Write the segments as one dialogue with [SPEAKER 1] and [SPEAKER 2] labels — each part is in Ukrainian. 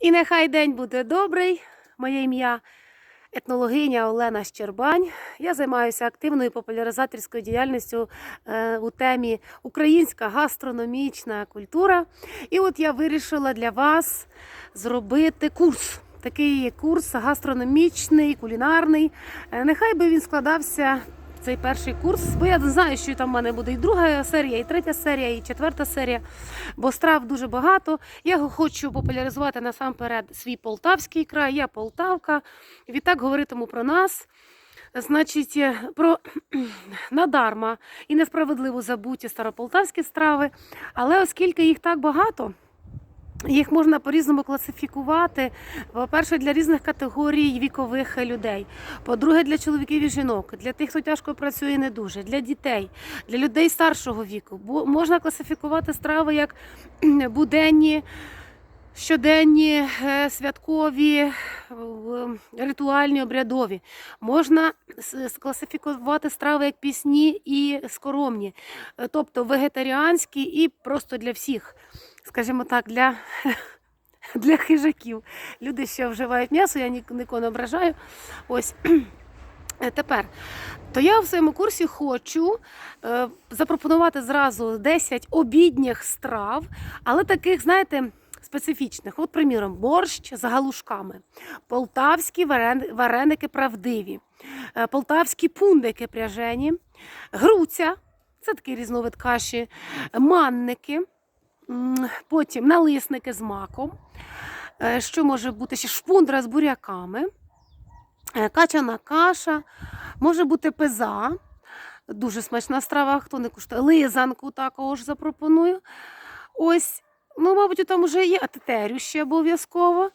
[SPEAKER 1] І нехай день буде добрий. Моє ім'я етнологиня Олена Щербань. Я займаюся активною популяризаторською діяльністю е, у темі українська гастрономічна культура. І от я вирішила для вас зробити курс. Такий курс гастрономічний, кулінарний. Е, Нехай би він складався. Цей перший курс, бо я знаю, що там в мене буде і друга серія, і третя серія, і четверта серія, бо страв дуже багато. Я хочу популяризувати насамперед свій полтавський край. Я Полтавка. Відтак говоритиму про нас. Значить, е, про надарма і несправедливо забуті старополтавські страви. Але оскільки їх так багато, їх можна по-різному класифікувати. По-перше, для різних категорій вікових людей. По-друге, для чоловіків і жінок, для тих, хто тяжко працює не дуже, для дітей, для людей старшого віку. Бо можна класифікувати страви як буденні, щоденні, е, святкові, ритуальні, обрядові. Можна скласифікувати страви як пісні і скоромні, Е, тобто вегетаріанські і просто для всіх, скажімо так, для. Для хижаків. Люди, що вживають м'ясо, я ні- нікого не ображаю. Ось Е, тепер. То я в своєму курсі хочу е, запропонувати зразу 10 обідніх страв, але таких, знаєте, специфічних. От, приміром, борщ з галушками, полтавські вареники правдиві, е, полтавські пундики пряжені, груця це такий різновид каші, манники, потім налисники з маком. Е, Що може бути ще шпундра з буряками, е, качана каша, може бути пеза. Дуже смачна страва, хто не куштує. Лизанку також запропоную. Ось, ну, мабуть, там вже є, а тетерю ще обов'язково.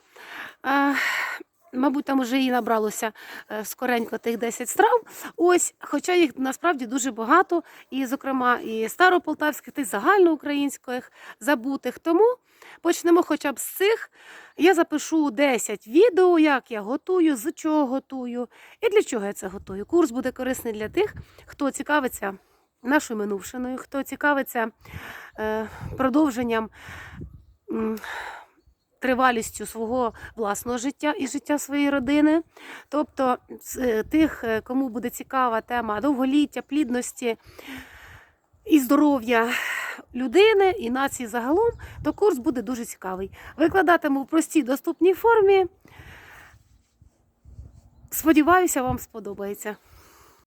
[SPEAKER 1] Мабуть, там вже і набралося е, скоренько тих 10 страв. Ось, хоча їх насправді дуже багато, і, зокрема, і старополтавських, і загальноукраїнських забутих. Тому почнемо хоча б з цих. Я запишу 10 відео, як я готую, з чого готую і для чого я це готую. Курс буде корисний для тих, хто цікавиться нашою минувшиною, хто цікавиться е, продовженням. Тривалістю свого власного життя і життя своєї родини, тобто е, тих, е, кому буде цікава тема довголіття, плідності і здоров'я людини і нації загалом, то курс буде дуже цікавий. Викладатиму в простій доступній формі. Сподіваюся, вам сподобається.